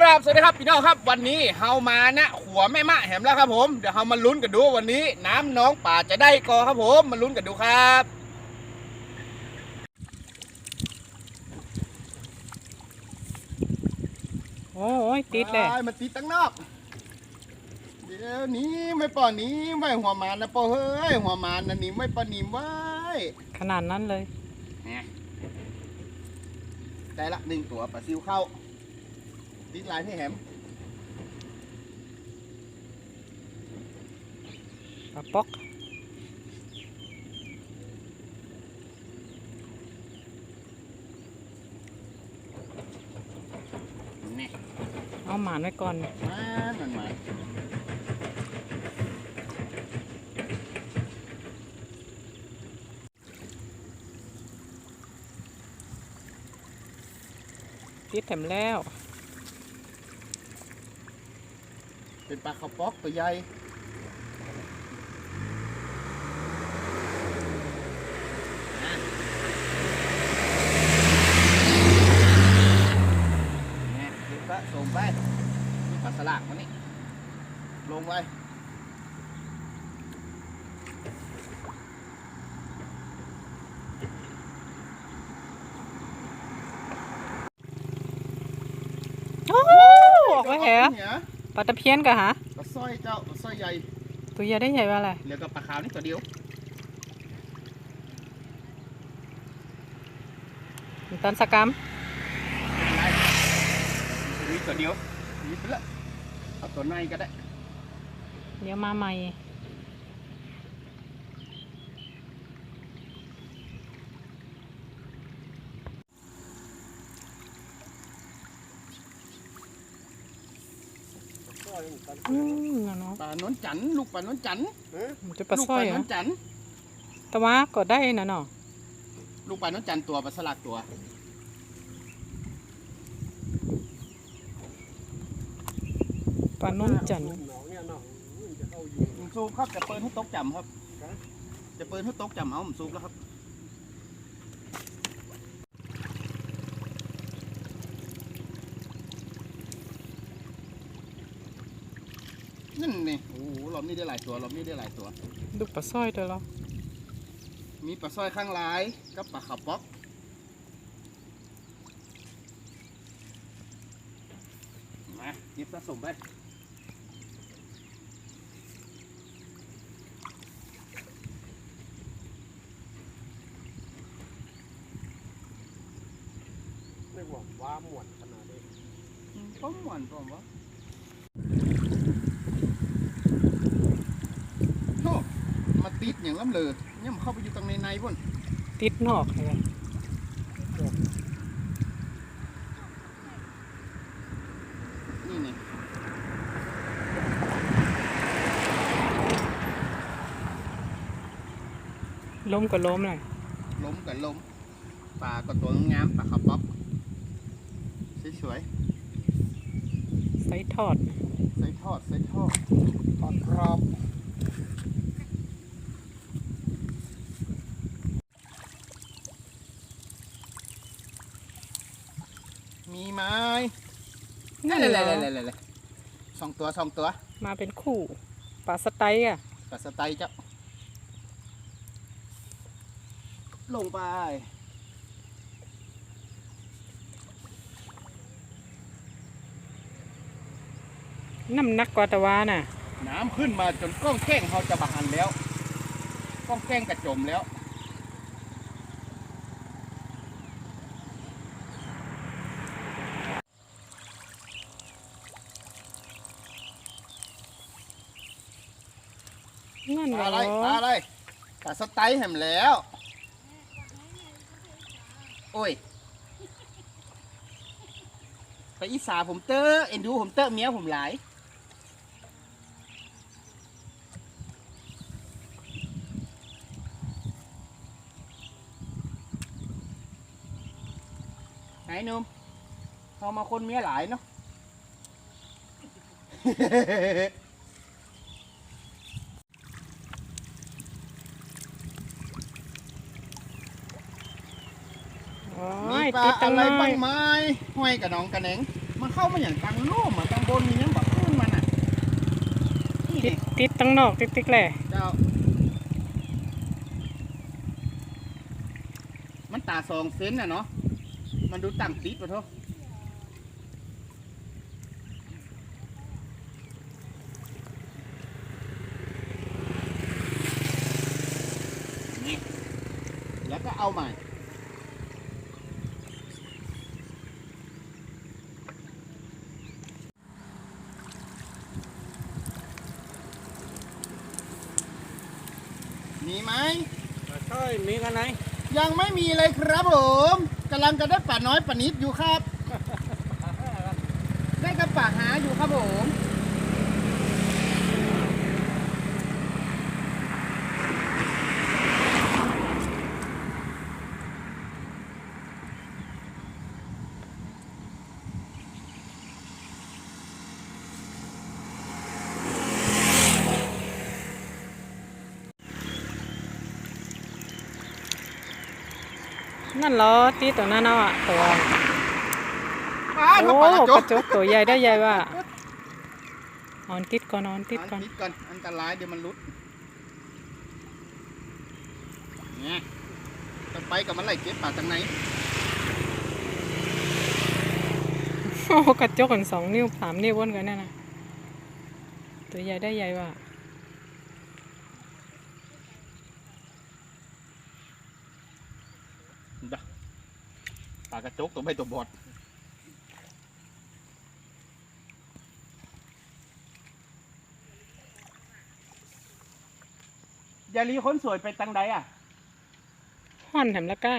ครับสวัสดีครับพี่น้องครับวันนี้เฮามาณหัวแม่มะแหมแล้วครับผมเดี๋ยวเฮามาลุ้นกันดูวันนี้ น้ำน้องป่าจะได้กอครับผมมาลุ้นกันดูครับโอ้ยติดเลยอ้ายมันติดตั้งนอกเดี๋ยวนี้ไม่ปอนี้ไม่หัวหมานนะปอเฮ้ยหัวหมานนะนี่ไม่ปอนิมไว้ขนาดนั้นเลย ได้ละหนึ่งตัวปลาซิวเข้า ติดลายที่แหมปลาป๊อกนี่เอาหมานไว้ก่อน มามันมาติดแถมแล้ว เป็นปลาขาวป๊อกตัวใหญ่เนี่ยเก็บสะสมไปนี่ปลาสลากมานี่ลงไปโอ้ออกไว้แหะเนี่ยป ลาตะเพียนกะฮะปลาสร้อยเจ้าปลาสร้อยใหญ่ตัวใหญ่ได้ใหญ่ว่าอะไรเหลือกับปลาขาวนี่ตัวเดียวน้ำตาลสกกัมมีตัวเดียวมีไปละเอาตัวในก็ได้ เดี๋ยวมาใหม่ อืมเนาะปลาโนนจันทร์ลูกปลาโนนจันทร์มันจะปลาลูกสร้อยปลาเหรโนอนจันทร์แต่ว่าก็ได้นะเนาะลูกปลาโนนจันทร์ตัวปลาสลักตัวปลานุ่นจันทร์ผมซูมครับจะเปิดให้ตกจำครับ จะเปิดให้ตกจำเอาผมซูมแล้วครับ นั่นนี่โอ้โหรอบนี้ได้หลายตัวรอบนี้ได้หลายตัวลูกปลาสร้อยตัวเรามีปลาสร้อยข้างลายกับปลาขาวป๊อกมาเก็บสะสมไปไม่บอกว่าหมวนขนาดนี้ก็หวานผมวะโอ้มา ติดอย่างล้ำเลยเนี่ยมันเข้าไปอยู่ตรงในในพุ่นติดนอกเลยนี่นี่ล้มก็ล้มเลยล้มกับล้มปลาก็ตัวงามปลาขาวป๊อกสวยใส่ทอดๆใส่ทอดใส่ทอดทอดกรอบมีไหม นั่นั่นนเหรอเลยสองตัวสองตัว มาเป็นคู่ปลาสไตล์อะปลาสไตล์เจ้า ลงไปน้ำหนักกว่าตะวาน่ะ น้ำขึ้นมาจนกล้องแกล้งเขาจะบานแล้ว กล้องแกล้งกระจมแล้ว นั่นเหรปลาอะไรอะไรปลาสไตล์แหมแล้ว โอ้ย ไปอีสาผมเตอเอ็นดูผมเตอเมียผมหลายไหนนุ่มพอมาคนเมียหลายเนาะ โอ้ มี ย ปลาติดตั้อะงไรบ้างไหมห้อยกับน้องกระเหนงมันเข้ามาอย่างตังโล่มอะตังบนมียังแบบขึ้นมันอะนี่ติดติดตั้งนอกติ๊กติ๊กแหละเจ้ามันตาสองเซนน่ะเนาะมันดูตั้งติดปะเถอนี่แล้วก็เอาใหม่ มี ไหมใช่มีกันไหนยังไม่มีเลยครับผมกำลังจะได้ป่าน้อยป่านิดอยู่ครับ ได้กับป่าหาอยู่ครับผม นั่นเหรอติดตัวนั้นเอาอะตัวป้าโอ้ทำป่ากระจกกระจกตัวใหญ่ได้ใหญ่ว่ะออนติดก่อนออนติดก่อนติดก่อนอันตรายเดี๋ยวมันหลุดเนี่ยจะไปกับมันไล่เก็บป่าทางไหนโอ้กระจกกันสองนิ้วสามนิ้ววนกันนั่นนะตัวใหญ่ได้ใหญ่ว่ะ ป่ากระจกตัวไม่ตัวบอดยาลีคนสวยไปตังใดอะห่อนแถมละก้า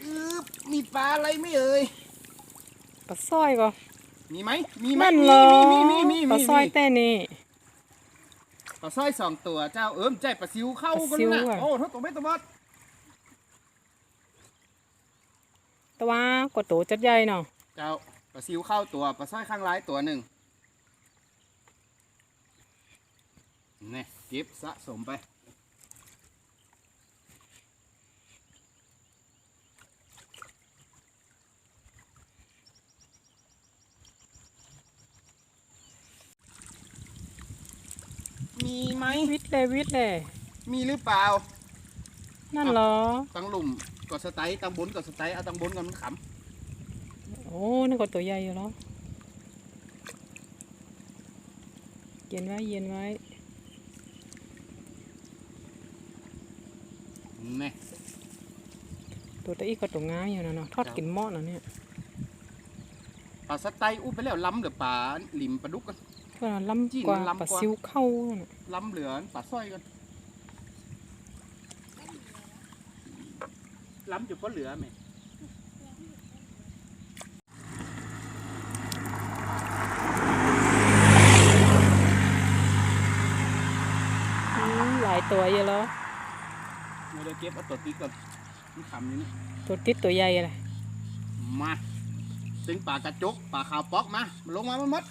อืบมีปลาอะไรไหม่เอ่ยปลาสร้อยก็มีไหมมีไหมนั่นมีเหรอมีมีมีมีปลาสร้อยมีแต่นี่ปลาสร้อยสองตัวเจ้าเอิมใจปลาซิวเข้าปลากันซิวนะอะโอ้ทตัวไม่ตัวบอด แต่ว่ากว่าตัวจัดใหญ่เนาะเจ้าปลาซิวเข้าตัวปลาสร้อยข้างร้ายตัวหนึ่งนี่เก็บสะสมไป มีไหมวิทย์เลยวิทย์เลยมีหรือเปล่า นั่นเหรอ ตังหลุม กดสไตล์ตังบนกดสไตล์เอาตังบนก่อนมันขโอ้นี่ก็ตัวใหญ่อยู่แล้วเย็นไว้เย็นไว้ำนี่ตัวตะอีก็ตัวง้างอยู่นะเนาะทอดกินหม้อนะเนี่ยปลาสไตล์อู้ไปแล้วล้ำหรือปลาหลิมปลาดุกกันเพื่อนล้จิ้นำกว่ามันล้ำปลากว่าซิวเข้าน่ะล้ำเหลือปลาสร้อยกัน ล้ำจุดก็เหลือไหมอืมหลายตัวอยู่แล้วเราจะเก็บเอาตัวตีก่อนมันขำอยู่นี่ตัวติดตัวใหญ่เลยมาถึงปลากระจกปลาขาวป๊อกมาลงมามันมด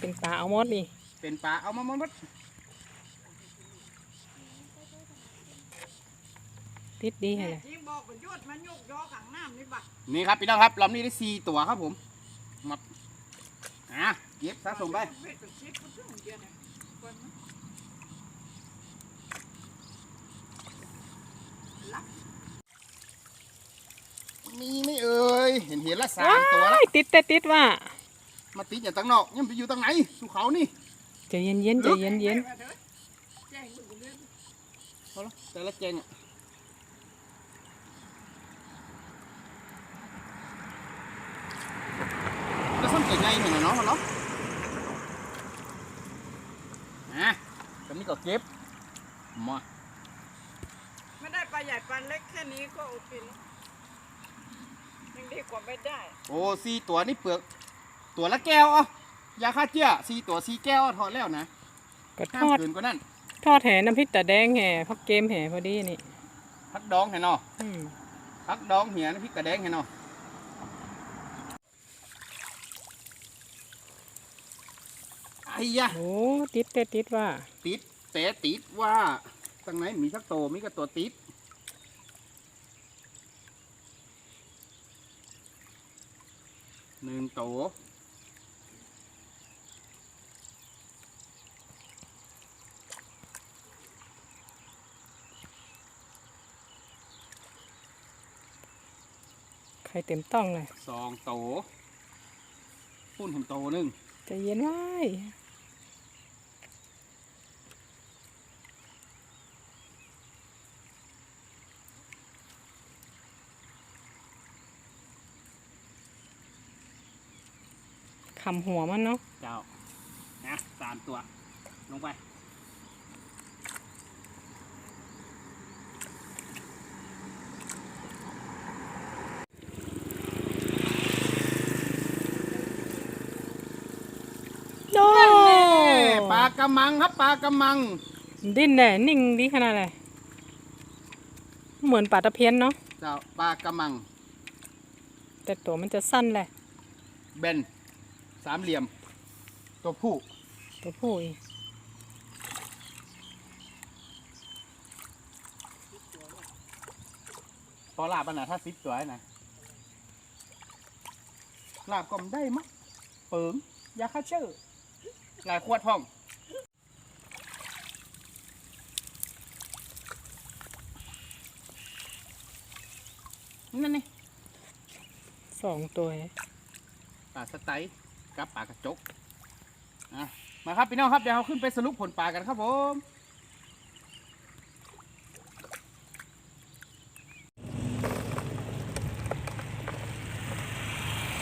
เป็นปลาเอาหมดนี่เป็นปลาเอามามันมด ติดดีให้เลยจริงบอกประโยชน์มันยกยอขังน้ำนี่บักนี่ครับพี่น้องครับลำนี้ได้สี่ตัวครับผมมาอะเก็บสะสมไปเวทเป็นชิปก็ถึงเดียวเนี่ยคนมันมีไหม่เอ่ยเห็นเห็นละสามตัวแล้วว้ายติดแต่ติดว่ามาติดอย่างตั้งนอกยังไปอยู่ตั้งไหนภูเขานี่ใจเย็นเย็นๆใจเย็นเย็นแจ้งเถอะแจ้งลูกเรื่องเอาละแต่ละเจงอะ แล้วส้นเก่งไงเห็นไหมเนาะเนาะนะตอนนี้ก็เก็บมาไม่ได้ปลาใหญ่ปลาเล็กแค่นี้ก็โอเคแล้วยังดีกว่าไม่ได้ โอ้สี่ตัวนี่เปลือก ตัวละแก้วอะยาฆ่าเจี้ยสี่ตัวสี่แก้วทอดแล้วนะก็ทห้ามอด คืนกว่านั่นทอดแห่น้ำพริกตาแดงแห่พักเกมแห่พอดีนี่พักดองเห็นเนาะอืมพักดองเหียน้ำพริกกระแดงเห็นเนาะไอ้ ยะโอ้ติดแต่ติดว่า ติดแต่ติดว่าตั้งไหนมีสักโตวมีก็ตัวติดหนึ่งโตไข่เต็มต้องเลยสองโตพุ่นเห็นโตหนึ่งใจะเย็นไว้ำหัวมันเนาะเจ้านะสามตัว ลงไป โดปลากระมังครับปลากระมัง ดิ้นแน่นิ่งดีขนาดไหนเหมือนปลาตะเพียนเนาะเจ้าปลากระมัง แต่ตัวมันจะสั้นแหละเบน สามเหลี่ยม ตัวผู้ตัวผู้อีกพอลาบปัญหาถ้าซิปตัวนะลาบก็มนได้มั้งเปิงยาฆ่าเชื้อหลายขวดพ่องนั่นนี่สองตัวปลาสไตล์ กับปลากระจกอะมาครับพี่น้องครับเดี๋ยวเราขึ้นไปสรุปผลปลากันครับผม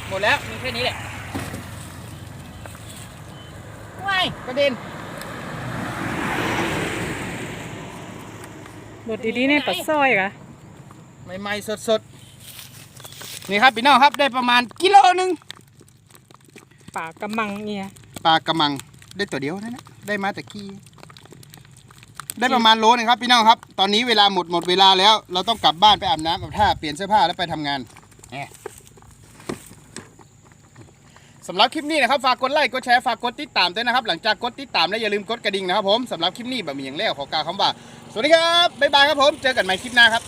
หมดแล้วมีแค่นี้แหละว้ายกระเด็นบดดีๆเนี่ยปลาสร้อยกะใหม่ๆสดๆ นี่ครับพี่น้องครับได้ประมาณกิโลหนึ่ง ปลากระมังเนี่ยปลากระมังได้ตัวเดียวนะนะได้มาแต่กี้ได้ประมาณโลนึงครับพี่น้องครับ ตอนนี้เวลาหมดหมดเวลาแล้ว เราต้องกลับบ้านไปอาบน้ำอาบท่าเปลี่ยนเสื้อผ้าแล้วไปทำงานแหมสำหรับคลิปนี้นะครับฝากกดไลค์กดแชร์ฝากกดติดตามด้วยนะครับ หลังจากกดติดตามแล้วอย่าลืมกดกระดิ่งนะครับผมสำหรับคลิปนี้แบบมีอย่างแล้วขอกล่าวคำว่า สวัสดีครับบ๊ายบายครับผม เจอกันใหม่คลิปหน้าครับ